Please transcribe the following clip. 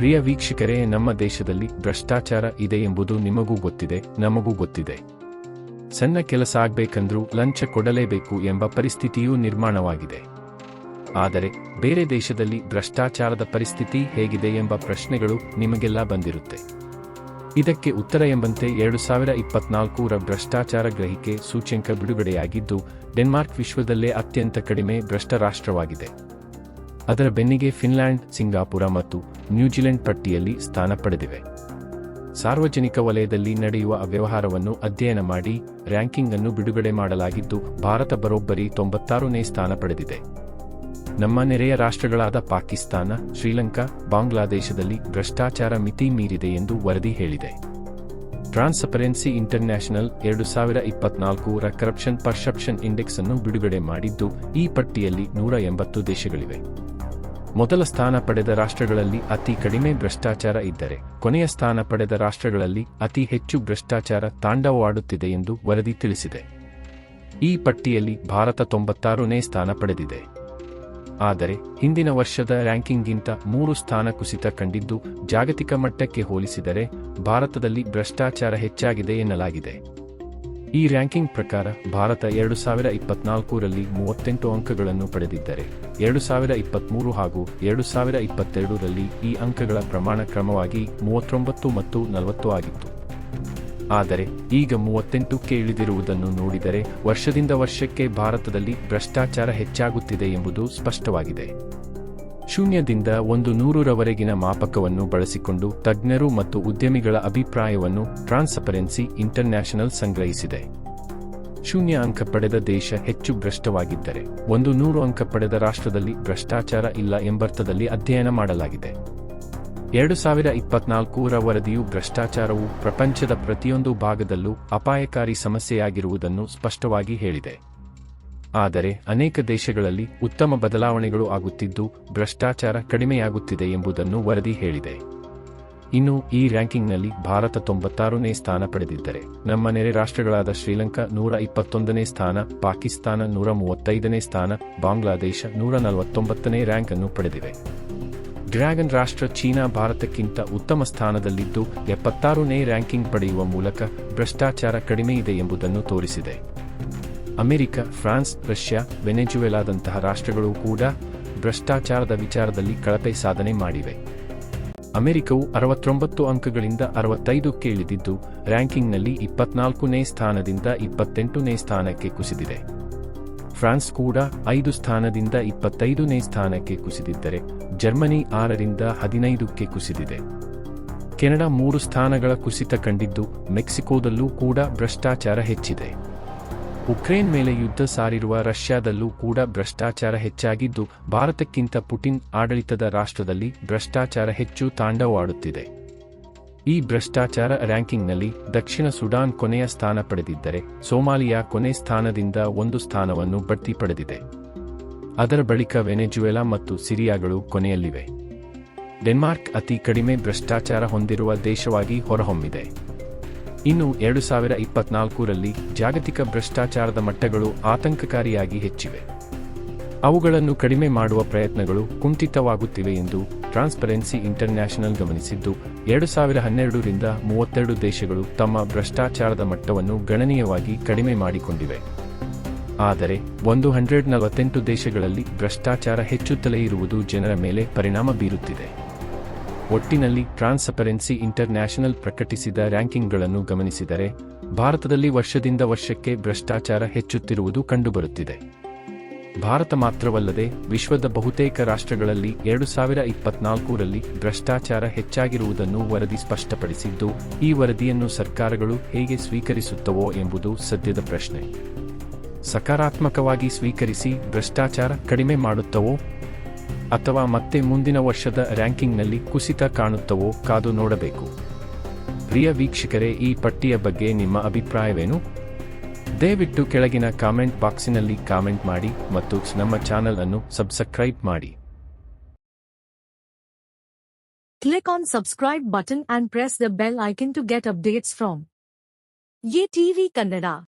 ಪ್ರಿಯ ವೀಕ್ಷಕರೇ, ನಮ್ಮ ದೇಶದಲ್ಲಿ ಭ್ರಷ್ಟಾಚಾರ ಇದೆ ಎಂಬುದು ನಿಮಗೂ ಗೊತ್ತಿದೆ, ನಮಗೂ ಗೊತ್ತಿದೆ. ಸಣ್ಣ ಕೆಲಸ ಆಗ್ಬೇಕಂದ್ರೂ ಲಂಚ ಕೊಡಲೇಬೇಕು ಎಂಬ ಪರಿಸ್ಥಿತಿಯೂ ನಿರ್ಮಾಣವಾಗಿದೆ. ಆದರೆ, ಬೇರೆ ದೇಶದಲ್ಲಿ ಭ್ರಷ್ಟಾಚಾರದ ಪರಿಸ್ಥಿತಿ ಹೇಗಿದೆ ಎಂಬ ಪ್ರಶ್ನೆಗಳು ನಿಮಗೆಲ್ಲ ಬಂದಿರುತ್ತೆ. ಇದಕ್ಕೆ ಉತ್ತರ ಎಂಬಂತೆ ಎರಡು ಸಾವಿರ ಇಪ್ಪತ್ನಾಲ್ಕರ ಭ್ರಷ್ಟಾಚಾರ ಗ್ರಹಿಕೆ ಸೂಚ್ಯಂಕ ಬಿಡುಗಡೆಯಾಗಿದ್ದು, ಡೆನ್ಮಾರ್ಕ್ ವಿಶ್ವದಲ್ಲೇ ಅತ್ಯಂತ ಕಡಿಮೆ ಭ್ರಷ್ಟ ರಾಷ್ಟ್ರವಾಗಿದೆ ಅದರ ಬೆನ್ನಿಗೆ ಫಿನ್ಲ್ಯಾಂಡ್, ಸಿಂಗಾಪುರ ಮತ್ತು ನ್ಯೂಜಿಲೆಂಡ್ ಪಟ್ಟಿಯಲ್ಲಿ ಸ್ಥಾನ ಪಡೆದಿವೆ. ಸಾರ್ವಜನಿಕ ವಲಯದಲ್ಲಿ ನಡೆಯುವ ಅವ್ಯವಹಾರವನ್ನು ಅಧ್ಯಯನ ಮಾಡಿ ರ್ಯಾಂಕಿಂಗ್ ಅನ್ನು ಬಿಡುಗಡೆ ಮಾಡಲಾಗಿದ್ದು, ಭಾರತ ಬರೋಬ್ಬರಿ ತೊಂಬತ್ತಾರನೇ ಸ್ಥಾನ ಪಡೆದಿದೆ. ನಮ್ಮ ನೆರೆಯ ರಾಷ್ಟ್ರಗಳಾದ ಪಾಕಿಸ್ತಾನ, ಶ್ರೀಲಂಕಾ, ಬಾಂಗ್ಲಾದೇಶದಲ್ಲಿ ಭ್ರಷ್ಟಾಚಾರ ಮಿತಿ ಮೀರಿದೆ ಎಂದು ವರದಿ ಹೇಳಿದೆ. ಟ್ರಾನ್ಸ್ಪರೆನ್ಸಿ ಇಂಟರ್ನ್ಯಾಷನಲ್ ಎರಡು ಸಾವಿರ ಇಪ್ಪತ್ನಾಲ್ಕರ ಕರಪ್ಷನ್ ಪರ್ಸೆಪ್ಷನ್ ಇಂಡೆಕ್ಸ್ ಅನ್ನು ಬಿಡುಗಡೆ ಮಾಡಿದ್ದು, ಈ ಪಟ್ಟಿಯಲ್ಲಿ ನೂರ ಎಂಬತ್ತು ದೇಶಗಳಿವೆ. ಮೊದಲ ಸ್ಥಾನ ಪಡೆದ ರಾಷ್ಟ್ರಗಳಲ್ಲಿ ಅತಿ ಕಡಿಮೆ ಭ್ರಷ್ಟಾಚಾರ ಇದ್ದರೆ, ಕೊನೆಯ ಸ್ಥಾನ ಪಡೆದ ರಾಷ್ಟ್ರಗಳಲ್ಲಿ ಅತಿ ಹೆಚ್ಚು ಭ್ರಷ್ಟಾಚಾರ ತಾಂಡವವಾಡುತ್ತಿದೆ ಎಂದು ವರದಿ ತಿಳಿಸಿದೆ. ಈ ಪಟ್ಟಿಯಲ್ಲಿ ಭಾರತ ತೊಂಬತ್ತಾರನೇ ಸ್ಥಾನ ಪಡೆದಿದೆ. ಆದರೆ, ಹಿಂದಿನ ವರ್ಷದ ರ್ಯಾಂಕಿಂಗ್ಗಿಂತ ಮೂರು ಸ್ಥಾನ ಕುಸಿತ ಕಂಡಿದ್ದು ಜಾಗತಿಕ ಮಟ್ಟಕ್ಕೆ ಹೋಲಿಸಿದರೆ ಭಾರತದಲ್ಲಿ ಭ್ರಷ್ಟಾಚಾರ ಹೆಚ್ಚಾಗಿದೆ ಎನ್ನಲಾಗಿದೆ. ಈ ರ್ಯಾಂಕಿಂಗ್ ಪ್ರಕಾರ ಭಾರತ ಎರಡು ಸಾವಿರ ಇಪ್ಪತ್ನಾಲ್ಕರಲ್ಲಿ ಮೂವತ್ತೆಂಟು ಅಂಕಗಳನ್ನು ಪಡೆದಿದ್ದರೆ, ಎರಡು ಸಾವಿರ ಇಪ್ಪತ್ಮೂರು ಹಾಗೂ ಎರಡು ಸಾವಿರ ಇಪ್ಪತ್ತೆರಡರಲ್ಲಿ ಈ ಅಂಕಗಳ ಪ್ರಮಾಣ ಕ್ರಮವಾಗಿ ಮೂವತ್ತೊಂಬತ್ತು ಮತ್ತು ನಲವತ್ತು ಆಗಿತ್ತು. ಆದರೆ, ಈಗ ಮೂವತ್ತೆಂಟಕ್ಕೆ ಇಳಿದಿರುವುದನ್ನು ನೋಡಿದರೆ ವರ್ಷದಿಂದ ವರ್ಷಕ್ಕೆ ಭಾರತದಲ್ಲಿ ಭ್ರಷ್ಟಾಚಾರ ಹೆಚ್ಚಾಗುತ್ತಿದೆ ಎಂಬುದು ಸ್ಪಷ್ಟವಾಗಿದೆ. ಶೂನ್ಯದಿಂದ ಒಂದು ನೂರರವರೆಗಿನ ಮಾಪಕವನ್ನು ಬಳಸಿಕೊಂಡು ತಜ್ಞರು ಮತ್ತು ಉದ್ಯಮಿಗಳ ಅಭಿಪ್ರಾಯವನ್ನು ಟ್ರಾನ್ಸ್ಪರೆನ್ಸಿ ಇಂಟರ್ನ್ಯಾಷನಲ್ ಸಂಗ್ರಹಿಸಿದೆ. ಶೂನ್ಯ ಅಂಕ ಪಡೆದ ದೇಶ ಹೆಚ್ಚು ಭ್ರಷ್ಟವಾಗಿದ್ದರೆ, ಒಂದು ನೂರು ಅಂಕ ಪಡೆದ ರಾಷ್ಟ್ರದಲ್ಲಿ ಭ್ರಷ್ಟಾಚಾರ ಇಲ್ಲ ಎಂಬರ್ಥದಲ್ಲಿ ಅಧ್ಯಯನ ಮಾಡಲಾಗಿದೆ. ಎರಡು ಸಾವಿರ ಇಪ್ಪತ್ನಾಲ್ಕರ ವರದಿಯು ಭ್ರಷ್ಟಾಚಾರವು ಪ್ರಪಂಚದ ಪ್ರತಿಯೊಂದು ಭಾಗದಲ್ಲೂ ಅಪಾಯಕಾರಿ ಸಮಸ್ಯೆಯಾಗಿರುವುದನ್ನು ಸ್ಪಷ್ಟವಾಗಿ ಹೇಳಿದೆ. ಆದರೆ ಅನೇಕ ದೇಶಗಳಲ್ಲಿ ಉತ್ತಮ ಬದಲಾವಣೆಗಳು ಆಗುತ್ತಿದ್ದು, ಭ್ರಷ್ಟಾಚಾರ ಕಡಿಮೆಯಾಗುತ್ತಿದೆ ಎಂಬುದನ್ನು ವರದಿ ಹೇಳಿದೆ. ಇನ್ನು ಈ ರ್ಯಾಂಕಿಂಗ್ನಲ್ಲಿ ಭಾರತ ತೊಂಬತ್ತಾರನೇ ಸ್ಥಾನ ಪಡೆದಿದ್ದರೆ, ನಮ್ಮ ನೆರೆ ರಾಷ್ಟ್ರಗಳಾದ ಶ್ರೀಲಂಕಾ ನೂರ ಇಪ್ಪತ್ತೊಂದನೇ ಸ್ಥಾನ, ಪಾಕಿಸ್ತಾನ ನೂರ ಮೂವತ್ತೈದನೇ ಸ್ಥಾನ, ಬಾಂಗ್ಲಾದೇಶ ನೂರ ನಲವತ್ತೊಂಬತ್ತನೇ ರ್ಯಾಂಕ್ ಅನ್ನು ಪಡೆದಿವೆ. ಡ್ರ್ಯಾಗನ್ ರಾಷ್ಟ್ರ ಚೀನಾ ಭಾರತಕ್ಕಿಂತ ಉತ್ತಮ ಸ್ಥಾನದಲ್ಲಿದ್ದು, ಎಪ್ಪತ್ತಾರನೇ ರ್ಯಾಂಕಿಂಗ್ ಪಡೆಯುವ ಮೂಲಕ ಭ್ರಷ್ಟಾಚಾರ ಕಡಿಮೆಯಿದೆ ಎಂಬುದನ್ನು ತೋರಿಸಿದೆ. ಅಮೆರಿಕ, ಫ್ರಾನ್ಸ್, ರಷ್ಯಾ, ವೆನೆಜುವೆಲಾದಂತಹ ರಾಷ್ಟ್ರಗಳು ಕೂಡ ಭ್ರಷ್ಟಾಚಾರದ ವಿಚಾರದಲ್ಲಿ ಕಳಪೆ ಸಾಧನೆ ಮಾಡಿವೆ. ಅಮೆರಿಕವು ಅರವತ್ತೊಂಬತ್ತು ಅಂಕಗಳಿಂದ ಅರವತ್ತೈದಕ್ಕೆ ಇಳಿದಿದ್ದು ರ್ಯಾಂಕಿಂಗ್ನಲ್ಲಿ ಇಪ್ಪತ್ನಾಲ್ಕನೇ ಸ್ಥಾನದಿಂದ ಇಪ್ಪತ್ತೆಂಟನೇ ಸ್ಥಾನಕ್ಕೆ ಕುಸಿದಿದೆ. ಫ್ರಾನ್ಸ್ ಕೂಡ ಐದು ಸ್ಥಾನದಿಂದ ಇಪ್ಪತ್ತೈದನೇ ಸ್ಥಾನಕ್ಕೆ ಕುಸಿದಿದ್ದರೆ, ಜರ್ಮನಿ ಆರರಿಂದ ಹದಿನೈದಕ್ಕೆ ಕುಸಿದಿದೆ. ಕೆನಡಾ ಮೂರು ಸ್ಥಾನಗಳ ಕುಸಿತ ಕಂಡಿದ್ದು, ಮೆಕ್ಸಿಕೋದಲ್ಲೂ ಕೂಡ ಭ್ರಷ್ಟಾಚಾರ ಹೆಚ್ಚಿದೆ. ಉಕ್ರೇನ್ ಮೇಲೆ ಯುದ್ಧ ಸಾರಿರುವ ರಷ್ಯಾದಲ್ಲೂ ಕೂಡ ಭ್ರಷ್ಟಾಚಾರ ಹೆಚ್ಚಾಗಿದ್ದು, ಭಾರತಕ್ಕಿಂತ ಪುಟಿನ್ ಆಡಳಿತದ ರಾಷ್ಟ್ರದಲ್ಲಿ ಭ್ರಷ್ಟಾಚಾರ ಹೆಚ್ಚು ತಾಂಡವವಾಡುತ್ತಿದೆ ಈ ಭ್ರಷ್ಟಾಚಾರ ರ್ಯಾಂಕಿಂಗ್ನಲ್ಲಿ ದಕ್ಷಿಣ ಸುಡಾನ್ ಕೊನೆಯ ಸ್ಥಾನ ಪಡೆದಿದ್ದರೆ, ಸೋಮಾಲಿಯಾ ಕೊನೆ ಸ್ಥಾನದಿಂದ ಒಂದು ಸ್ಥಾನವನ್ನು ಬಡ್ತಿ ಪಡೆದಿದೆ. ಅದರ ಬಳಿಕ ವೆನೆಜುವೆಲಾ ಮತ್ತು ಸಿರಿಯಾಗಳು ಕೊನೆಯಲ್ಲಿವೆ. ಡೆನ್ಮಾರ್ಕ್ ಅತಿ ಕಡಿಮೆ ಭ್ರಷ್ಟಾಚಾರ ಹೊಂದಿರುವ ದೇಶವಾಗಿ ಹೊರಹೊಮ್ಮಿದೆ. ಇನ್ನು ಎರಡು ಸಾವಿರ ಇಪ್ಪತ್ನಾಲ್ಕರಲ್ಲಿ ಜಾಗತಿಕ ಭ್ರಷ್ಟಾಚಾರದ ಮಟ್ಟಗಳು ಆತಂಕಕಾರಿಯಾಗಿ ಹೆಚ್ಚಿವೆ. ಅವುಗಳನ್ನು ಕಡಿಮೆ ಮಾಡುವ ಪ್ರಯತ್ನಗಳು ಕುಂಠಿತವಾಗುತ್ತಿವೆ ಎಂದು ಟ್ರಾನ್ಸ್ಪರೆನ್ಸಿ ಇಂಟರ್ನ್ಯಾಷನಲ್ ಗಮನಿಸಿದ್ದು, ಎರಡು ಸಾವಿರ ಹನ್ನೆರಡರಿಂದ ಮೂವತ್ತೆರಡು ದೇಶಗಳು ತಮ್ಮ ಭ್ರಷ್ಟಾಚಾರದ ಮಟ್ಟವನ್ನು ಗಣನೀಯವಾಗಿ ಕಡಿಮೆ ಮಾಡಿಕೊಂಡಿವೆ. ಆದರೆ, ಒಂದು ಹಂಡ್ರೆಡ್ ನಲವತ್ತೆಂಟು ದೇಶಗಳಲ್ಲಿ ಭ್ರಷ್ಟಾಚಾರ ಹೆಚ್ಚುತ್ತಲೇ ಇರುವುದು ಜನರ ಮೇಲೆ ಪರಿಣಾಮ ಬೀರುತ್ತಿದೆ. ಒಟ್ಟಿನಲ್ಲಿ ಟ್ರಾನ್ಸ್ಪರೆನ್ಸಿ ಇಂಟರ್ನ್ಯಾಷನಲ್ ಪ್ರಕಟಿಸಿದ ರ್ಯಾಂಕಿಂಗ್ಗಳನ್ನು ಗಮನಿಸಿದರೆ, ಭಾರತದಲ್ಲಿ ವರ್ಷದಿಂದ ವರ್ಷಕ್ಕೆ ಭ್ರಷ್ಟಾಚಾರ ಹೆಚ್ಚುತ್ತಿರುವುದು ಕಂಡುಬರುತ್ತಿದೆ. ಭಾರತ ಮಾತ್ರವಲ್ಲದೆ, ವಿಶ್ವದ ಬಹುತೇಕ ರಾಷ್ಟ್ರಗಳಲ್ಲಿ ಎರಡು ಸಾವಿರ ಇಪ್ಪತ್ನಾಲ್ಕರಲ್ಲಿ ಭ್ರಷ್ಟಾಚಾರ ಹೆಚ್ಚಾಗಿರುವುದನ್ನು ವರದಿ ಸ್ಪಷ್ಟಪಡಿಸಿದ್ದು, ಈ ವರದಿಯನ್ನು ಸರ್ಕಾರಗಳು ಹೇಗೆ ಸ್ವೀಕರಿಸುತ್ತವೋ ಎಂಬುದು ಸದ್ಯದ ಪ್ರಶ್ನೆ. ಸಕಾರಾತ್ಮಕವಾಗಿ ಸ್ವೀಕರಿಸಿ ಭ್ರಷ್ಟಾಚಾರ ಕಡಿಮೆ ಮಾಡುತ್ತವೋ ಅಥವಾ ಮತ್ತೆ ಮುಂದಿನ ವರ್ಷದ ರ್ಯಾಂಕಿಂಗ್ನಲ್ಲಿ ಕುಸಿತ ಕಾಣುತ್ತವೋ ಕಾದು ನೋಡಬೇಕು. ಪ್ರಿಯ ವೀಕ್ಷಕರೇ, ಈ ಪಟ್ಟಿಯ ಬಗ್ಗೆ ನಿಮ್ಮ ಅಭಿಪ್ರಾಯವೇನು? ದಯವಿಟ್ಟು ಕೆಳಗಿನ ಕಾಮೆಂಟ್ ಬಾಕ್ಸಿನಲ್ಲಿ ಕಾಮೆಂಟ್ ಮಾಡಿ ಮತ್ತು ನಮ್ಮ ಚಾನೆಲ್ ಅನ್ನು ಸಬ್ಸ್ಕ್ರೈಬ್ ಮಾಡಿ. Click on subscribe button and press the bell icon to get updates from Ye TV Kannada.